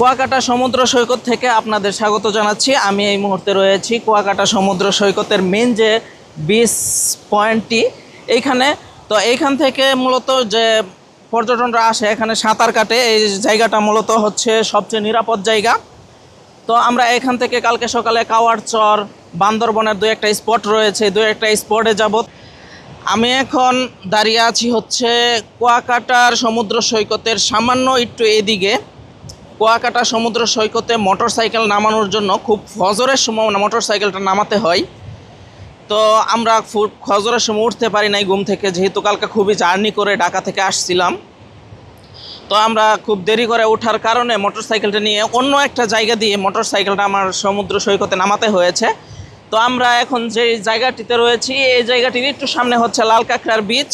কুয়াকাটা সমুদ্র সৈকত থেকে আপনাদের স্বাগত জানাচ্ছি। আমি এই মুহূর্তে রয়েছি কুয়াকাটা সমুদ্র সৈকতের মেন যে বিচ পয়েন্টটি এইখানে তো এইখান থেকে মূলত যে পর্যটনরা আসে এখানে সাঁতার কাটে, এই জায়গাটা মূলত হচ্ছে সবচেয়ে নিরাপদ জায়গা। তো আমরা এখান থেকে কালকে সকালে কাওয়ার চর বান্দরবনের দু একটা স্পট রয়েছে, দু একটা স্পটে যাব। আমি এখন দাঁড়িয়ে আছি হচ্ছে কুয়াকাটার সমুদ্র সৈকতের সামান্য একটু এদিকে। কুয়াকাটা সমুদ্র সৈকতে মোটর সাইকেল নামানোর জন্য খুব ফজরের সময় মোটর সাইকেলটা নামাতে হয়। তো আমরা ফজরের সময় উঠতে পারি নাই ঘুম থেকে, যেহেতু কালকে খুবই জার্নি করে ঢাকা থেকে আসছিলাম। তো আমরা খুব দেরি করে ওঠার কারণে মোটর সাইকেলটা নিয়ে অন্য একটা জায়গা দিয়ে মোটর সাইকেলটা আমার সমুদ্র সৈকতে নামাতে হয়েছে। তো আমরা এখন যে জায়গাটিতে রয়েছি, এই জায়গাটির একটু সামনে হচ্ছে লাল কাঁকড়ার বীচ।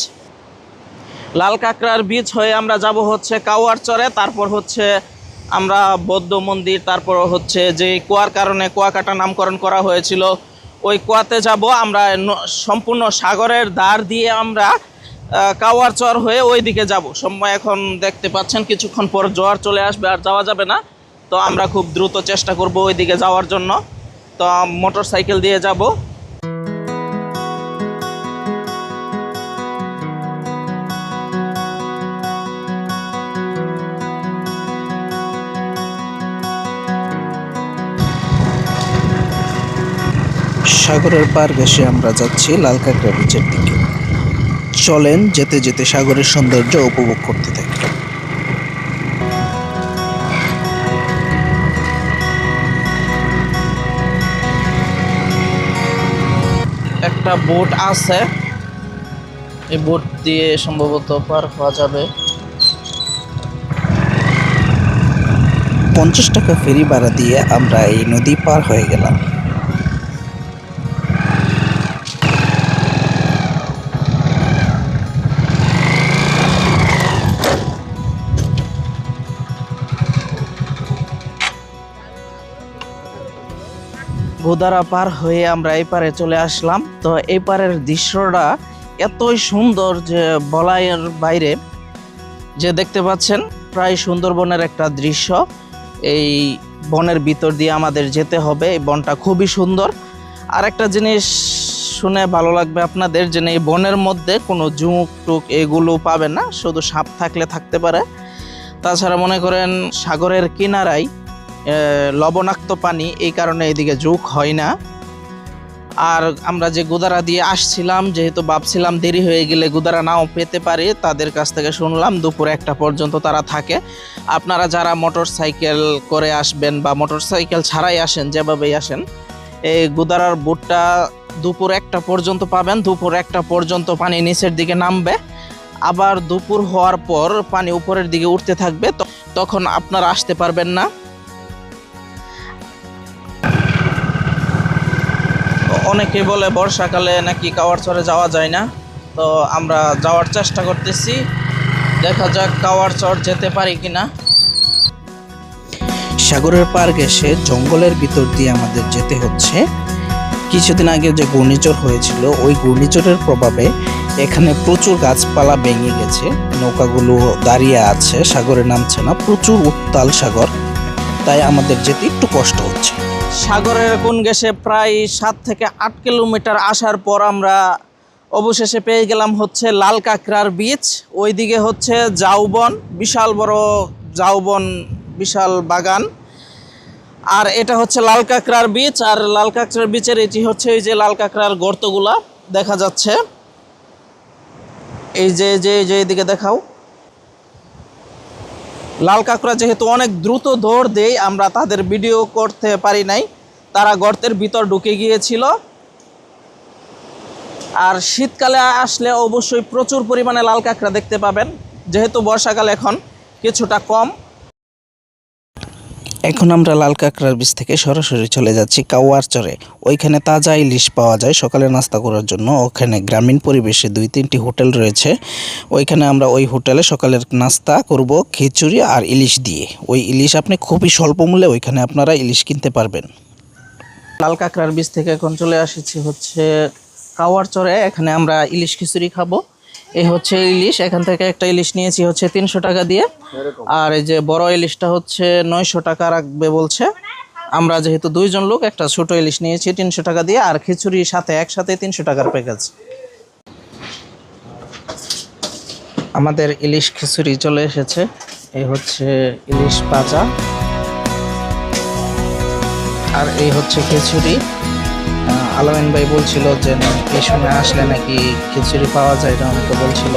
লাল কাঁকড়ার বীচ হয়ে আমরা যাব হচ্ছে কাওয়ার চরে তারপর হচ্ছে আমরা বৌদ্ধ মন্দির, তারপর হচ্ছে যে কুয়ার কারণে কুয়াকাটা নামকরণ করা হয়েছিল। ওই কুয়াতে যাব, আমরা সম্পূর্ণ সাগরের দ্বার দিয়ে আমরা কাওয়ার চর হয়ে ওই দিকে যাব। সময় এখন দেখতে পাচ্ছেন, কিছুক্ষণ পর জোয়ার চলে আসবে আর যাওয়া যাবে না। তো আমরা খুব দ্রুত চেষ্টা করব ওই দিকে যাওয়ার জন্য। তো মোটর সাইকেল দিয়ে যাব। সাগরের পার ঘেসে আমরা যাচ্ছি লাল কাঁকড়া বিচের দিকে। চলেন যেতে যেতে সাগরের সৌন্দর্য উপভোগ করতে থাকি। একটা বোট আছে। এই বোট দিয়ে সম্ভবত পার হওয়া যাবে। পঞ্চাশ টাকা ফেরি ভাড়া দিয়ে আমরা এই নদী পার হয়ে গেলাম। গোদারা পার হয়ে আমরা এই পারে চলে আসলাম। তো এই পারের দৃশ্যটা এতই সুন্দর যে বলাইয়ের বাইরে যে দেখতে পাচ্ছেন, প্রায় সুন্দরবনের একটা দৃশ্য। এই বনের ভিতর দিয়ে আমাদের যেতে হবে, এই বনটা খুবই সুন্দর। আর একটা জিনিস শুনে ভালো লাগবে আপনাদের যে এই বনের মধ্যে কোনো জুঁক টুক এগুলো পাবেন না, শুধু সাপ থাকলে থাকতে পারে। তাছাড়া মনে করেন সাগরের কিনারায় লবণাক্ত পানি, এই কারণে এদিকে যুগ হয় না। আর আমরা যে গুদারা দিয়ে আসছিলাম, যেহেতু ভাবছিলাম দেরি হয়ে গেলে গুদারা নাও পেতে পারি, তাদের কাছ থেকে শুনলাম দুপুর একটা পর্যন্ত তারা থাকে। আপনারা যারা মোটর সাইকেল করে আসবেন বা মোটর সাইকেল ছাড়াই আসেন, যেভাবেই আসেন, এই গুদারার বুটটা দুপুর একটা পর্যন্ত পাবেন, দুপুর একটা পর্যন্ত পানি নিচের দিকে নামবে। আবার দুপুর হওয়ার পর পানি উপরের দিকে উঠতে থাকবে তখন আপনারা আসতে পারবেন না। অনেকে বলে বর্ষাকালে নাকি কাওয়ার চরে যাওয়া যায় না। তো আমরা যাওয়ার চেষ্টা করতেছি। দেখা যাক কাওয়ার চর যেতে পারি কিনা। সাগরের পার ঘেসে জঙ্গলের ভিতর দিয়ে আমাদের যেতে হচ্ছে। কিছুদিন আগে যে ঘূর্ণিঝড় হয়েছিল, ওই ঘূর্ণিঝড়ের প্রভাবে এখানে প্রচুর গাছপালা ভেঙে গেছে। নৌকাগুলো দাঁড়িয়ে আছে, সাগরে নামছে না। প্রচুর উত্তাল সাগর। তাই আমাদের যেতে একটু কষ্ট হচ্ছে। সাগরের কোন গেছে প্রায় সাত থেকে আট কিলোমিটার আসার পর আমরা অবশেষে পেয়ে গেলাম হচ্ছে লাল কাঁকড়ার বীচ ওইদিকে হচ্ছে জাউবন, বিশাল বড় জাউবন, বিশাল বাগান। আর এটা হচ্ছে লাল কাঁকড়ার বীচ আর লাল কাঁকড়ার বীচের এটি হচ্ছে এই যে লাল কাঁকড়ার গর্তগুলা দেখা যাচ্ছে। এই যে যে এই যে এদিকে দেখাও। লাল কাঁকড়া যেহেতু অনেক দ্রুত দৌড় দেয়, আমরা তাদের ভিডিও করতে পারি নাই। তারা গর্তের ভিতর ঢুকে গিয়েছিল। আর শীতকালে আসলে অবশ্যই প্রচুর পরিমাণে লাল কাঁকড়া দেখতে পাবেন, যেহেতু বর্ষাকাল এখন কিছুটা কম। এখন আমরা লাল কাঁকড়ার বীজ থেকে সরাসরি চলে যাচ্ছি কাওয়ার চরে। ওইখানে তাজা ইলিশ পাওয়া যায়। সকালে নাস্তা করার জন্য ওখানে গ্রামীণ পরিবেশে দুই তিনটি হোটেল রয়েছে। ওইখানে আমরা ওই হোটেলে সকালের নাস্তা করব, খিচুড়ি আর ইলিশ দিয়ে। ওই ইলিশ আপনি খুবই স্বল্প মূল্যে ওইখানে আপনারা ইলিশ কিনতে পারবেন। লাল কাঁকড়ার বীজ থেকে এখন চলে আসেছি হচ্ছে কাওয়ার চরে। এখানে আমরা ইলিশ খিচুড়ি খাব। এই হচ্ছে ইলিশ, এখান থেকে একটা ইলিশ নিয়েছি হচ্ছে তিনশো টাকা দিয়ে। আর এই যে বড় ইলিশটা হচ্ছে নয়শো টাকা রাখবে বলছে। আমরা যেহেতু দুইজন লোক, একটা ছোট ইলিশ নিয়েছি তিনশো টাকা দিয়ে, আর খিচুড়ি সাথে, একসাথে তিনশো টাকার প্যাকেজ আমাদের ইলিশ খিচুড়ি চলে এসেছে। এই হচ্ছে ইলিশ পাজা আর এই হচ্ছে খিচুড়ি। আলামিন ভাই বলছিল যে এই সময় আসলে নাকি খিচুড়ি পাওয়া যায় এটা অনেকে বলছিল।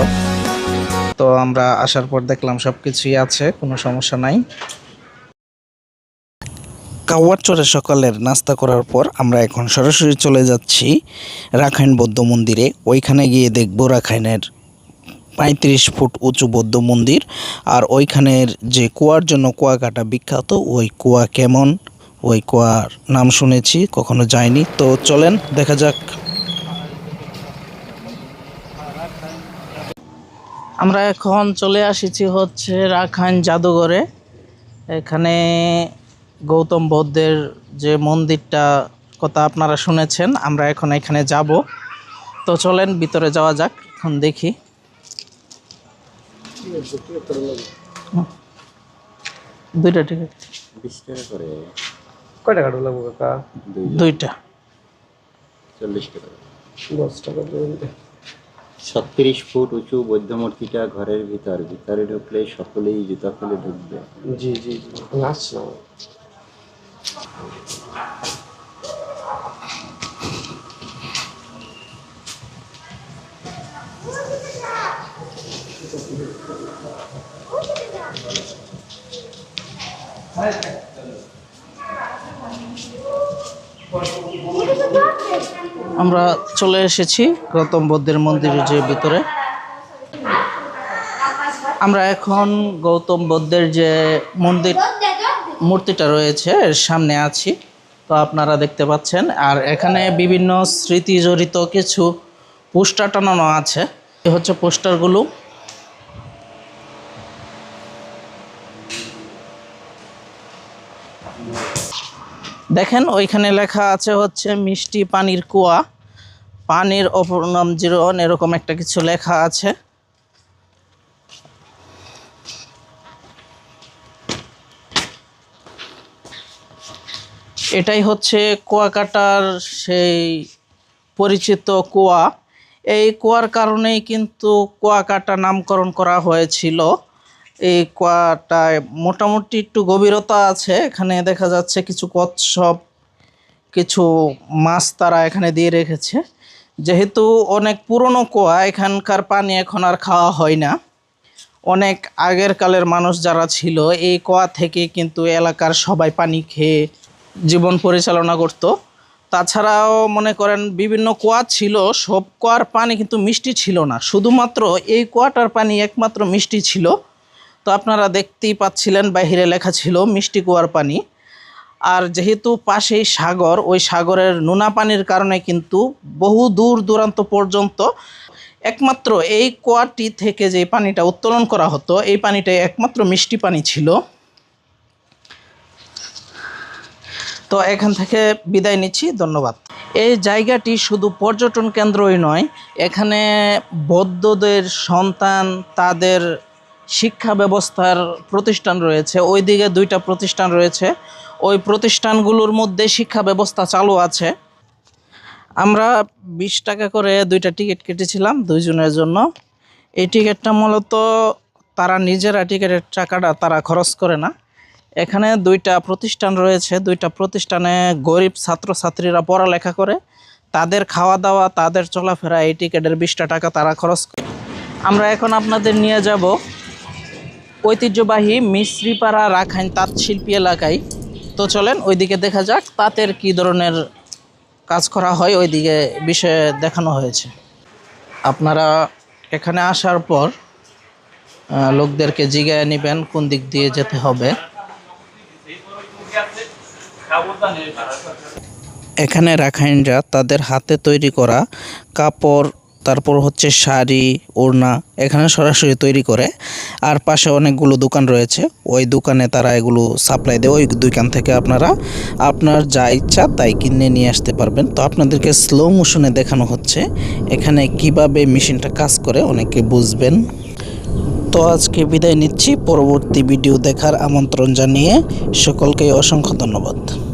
তো আমরা আসার পর দেখলাম সব কিছুই আছে, কোনো সমস্যা নাই। কাওয়ার চরে সকালের নাস্তা করার পর আমরা এখন সরাসরি চলে যাচ্ছি রাখাইন বৌদ্ধ মন্দিরে। ওইখানে গিয়ে দেখব রাখাইনের পঁয়ত্রিশ ফুট উঁচু বৌদ্ধ মন্দির আর ওইখানের যে কুয়ার জন্য কুয়াকাটা বিখ্যাত, ওই কুয়া কেমন? ওই কুয়ার নাম শুনেছি, কখনো যাইনি। তো চলেন, দেখা যাক। আমরা এখন চলে আসিছি হচ্ছে রাখাইন জাদুঘরে। এখানে গৌতম বৌদ্ধের যে মন্দিরটা কথা আপনারা শুনেছেন, আমরা এখন এখানে যাব। তো চলেন, ভিতরে যাওয়া যাক, এখন দেখি। দুইটা ঠিক করে। কয়টা লাগবো কাকা? দুইটা। চল্লিশ টাকা দশ টাকা দিয়ে ছত্রিশ ফুট উঁচু বৌদ্ধ মূর্তিটা ঘরের ভিতর। ভিতরে ঢুকলে সকলেই জুতা খুলে ঢুকবে। জি জি আমরা চলে এসেছি গৌতম বুদ্ধের মন্দিরের যে ভিতরে। আমরা এখন গৌতম বুদ্ধের যে মন্দির মূর্তিটা রয়েছে, এর সামনে আছি। তো আপনারা দেখতে পাচ্ছেন, আর এখানে বিভিন্ন স্মৃতি জড়িত কিছু পোস্টার টানানো আছে। এ হচ্ছে পোস্টারগুলো। দেখেন, ওইখানে লেখা আছে হচ্ছে মিষ্টি পানির কুয়া। পানির অপর নাম জীবন এরকম একটা কিছু লেখা আছে। এটাই হচ্ছে কুয়াকাটার সেই পরিচিত কুয়া। এই কুয়ার কারণেই কিন্তু কুয়াকাটা নামকরণ করা হয়েছিল। এই কুয়াটায় মোটামুটি একটু গভীরতা আছে। এখানে দেখা যাচ্ছে কিছু কচ্ছপ, কিছু মাছ তারা এখানে দিয়ে রেখেছে। যেহেতু অনেক পুরনো কুয়া, এখানকার পানি এখন আর খাওয়া হয় না। অনেক আগের কালের মানুষ যারা ছিল, এই কুয়া থেকে কিন্তু এলাকার সবাই পানি খেয়ে জীবন পরিচালনা করত। তাছাড়াও মনে করেন বিভিন্ন কুয়া ছিল, সব কুয়ার পানি কিন্তু মিষ্টি ছিল না। শুধুমাত্র এই কুয়াটার পানি একমাত্র মিষ্টি ছিল। তো আপনারা দেখতেই পাচ্ছিলেন বাহিরে লেখা ছিল মিষ্টি কুয়ার পানি। আর যেহেতু পাশেই সাগর, ওই সাগরের নোনা পানির কারণে কিন্তু বহু দূর দূরান্ত পর্যন্ত একমাত্র এই কুয়াটি থেকে যে পানিটা উত্তোলন করা হতো, এই পানিটাই একমাত্র মিষ্টি পানি ছিল। তো এখান থেকে বিদায় নিচ্ছি, ধন্যবাদ। এই জায়গাটি শুধু পর্যটন কেন্দ্রই নয়, এখানে বৌদ্ধদের সন্তান, তাদের শিক্ষা ব্যবস্থার প্রতিষ্ঠান রয়েছে, ওই দিকে দুইটা প্রতিষ্ঠান রয়েছে। ওই প্রতিষ্ঠানগুলোর মধ্যে শিক্ষা ব্যবস্থা চালু আছে। আমরা বিশ টাকা করে দুইটা টিকিট কেটেছিলাম দুইজনের জন্য। এই টিকিটটা মূলত তারা নিজেরা টিকিটের টাকাটা তারা খরচ করে না। এখানে দুইটা প্রতিষ্ঠান রয়েছে, দুইটা প্রতিষ্ঠানে গরিব ছাত্রছাত্রীরা পড়ালেখা করে। তাদের খাওয়া দাওয়া, তাদের চলাফেরা এই টিকিটের বিশটা টাকা তারা খরচ করে। আমরা এখন আপনাদের নিয়ে যাব ঐতিহ্যবাহী মিশ্রিপাড়া রাখাইন তাঁত শিল্পী এলাকায়। তো চলেন ওইদিকে দেখা যাক তাঁতের কী ধরনের কাজ করা হয়, ওইদিকে বিষয়ে দেখানো হয়েছে। আপনারা এখানে আসার পর লোকদেরকে জিগায় নেবেন কোন দিক দিয়ে যেতে হবে। এখানে রাখাইনরা তাদের হাতে তৈরি করা কাপড় তারপর হচ্ছে শাড়ি, ওড়না এখানে সরাসরি তৈরি করে। আর পাশে অনেকগুলো দোকান রয়েছে। ওই দোকানে তারা এগুলো সাপ্লাই দেয়। ওই দোকান থেকে আপনারা আপনার যা ইচ্ছা তাই কিনে নিয়ে আসতে পারবেন। তো আপনাদেরকে স্লো মোশনে দেখানো হচ্ছে। এখানে কীভাবে মেশিনটা কাজ করে অনেকে বুঝবেন। তো আজকে বিদায় নিচ্ছি। পরবর্তী ভিডিও দেখার আমন্ত্রণ জানিয়ে সকলকে অসংখ্য ধন্যবাদ।